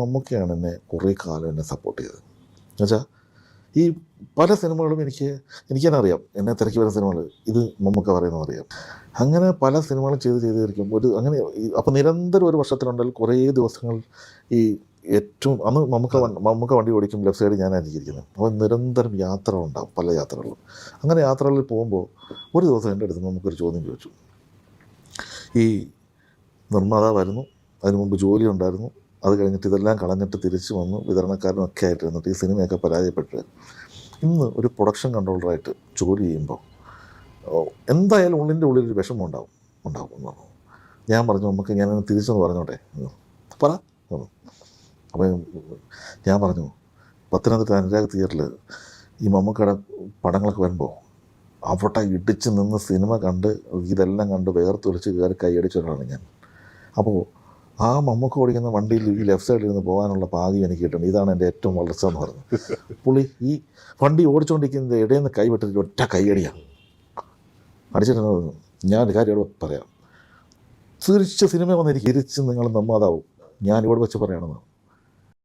മമ്മൂക്കയാണ് എന്നെ കുറേ കാലം എന്നെ സപ്പോർട്ട് ചെയ്തത്. എന്നുവെച്ചാൽ ഈ പല സിനിമകളും എനിക്ക് എനിക്ക് തന്നെ അറിയാം എന്നെ തിരക്കി വരുന്ന സിനിമകൾ ഇത് മമ്മൂക്ക പറയുന്നത് അറിയാം അങ്ങനെ പല സിനിമകളും ചെയ്ത് ചെയ്ത് ഇരിക്കും ഒരു അങ്ങനെ അപ്പോൾ നിരന്തരം ഒരു വർഷത്തിലുണ്ടെങ്കിൽ കുറേ ദിവസങ്ങൾ ഈ ഏറ്റവും അന്ന് മമ്മൂക്ക മമ്മൂക്ക വണ്ടി ഓടിക്കും ലെഫ്റ്റ് സൈഡിൽ ഞാൻ ഇരിക്കുന്നത്. അപ്പോൾ നിരന്തരം യാത്രകളുണ്ടാവും പല യാത്രകളും. അങ്ങനെ യാത്രകളിൽ പോകുമ്പോൾ ഒരു ദിവസം എന്റെ അടുത്ത് നമുക്കൊരു ചോദ്യം ചോദിച്ചു. ഈ നിർമ്മാതാവായിരുന്നു അതിനു മുമ്പ് ജോലി ഉണ്ടായിരുന്നു അത് കഴിഞ്ഞിട്ട് ഇതെല്ലാം കളഞ്ഞിട്ട് തിരിച്ചു വന്നു വിതരണക്കാരനൊക്കെ ആയിട്ട് ഇരുന്നിട്ട് ഈ സിനിമയൊക്കെ പരാജയപ്പെട്ട് ഇന്ന് ഒരു പ്രൊഡക്ഷൻ കൺട്രോളറായിട്ട് ജോലി ചെയ്യുമ്പോൾ എന്തായാലും ഉള്ളിന്റെ ഉള്ളിൽ ഒരു വിഷമം ഉണ്ടാവും ഉണ്ടാവും എന്ന് പറഞ്ഞു. ഞാൻ പറഞ്ഞു നമുക്ക് ഞാൻ തിരിച്ചൊന്ന് പറഞ്ഞോട്ടെ. പറ അപ്പോൾ അപ്പം ഞാൻ പറഞ്ഞു പത്തനംതിട്ട അനുരാഗ് തിയേറ്ററിൽ ഈ മമ്മക്കട പടങ്ങളൊക്കെ വരുമ്പോൾ അവിടെ ഇടിച്ച് നിന്ന് സിനിമ കണ്ട് ഇതെല്ലാം കണ്ട് വേർത്തൊലിച്ച് കയറി കൈയടിച്ചൊരാളാണ് ഞാൻ. അപ്പോൾ ആ മമ്മൂക്ക ഓടിക്കുന്ന വണ്ടിയിൽ ഈ ലെഫ്റ്റ് സൈഡിൽ നിന്ന് പോകാനുള്ള പാതി എനിക്ക് കിട്ടുന്നുണ്ട് ഇതാണ് എന്റെ ഏറ്റവും വളർച്ച എന്ന് പറഞ്ഞത്. പുള്ളി ഈ വണ്ടി ഓടിച്ചുകൊണ്ടിരിക്കുന്നത് ഇടയിൽ നിന്ന് കൈ വിട്ടിട്ട് ഒറ്റ കൈയടിയാണ് അടിച്ചിട്ട് ഞാൻ കാര്യം ഇവിടെ പറയാം. തിരിച്ച് സിനിമ വന്നിരിക്കും. തിരിച്ച് നിങ്ങൾ നമ്മാതാവും. ഞാൻ ഇവിടെ വെച്ച് പറയണമെന്ന്.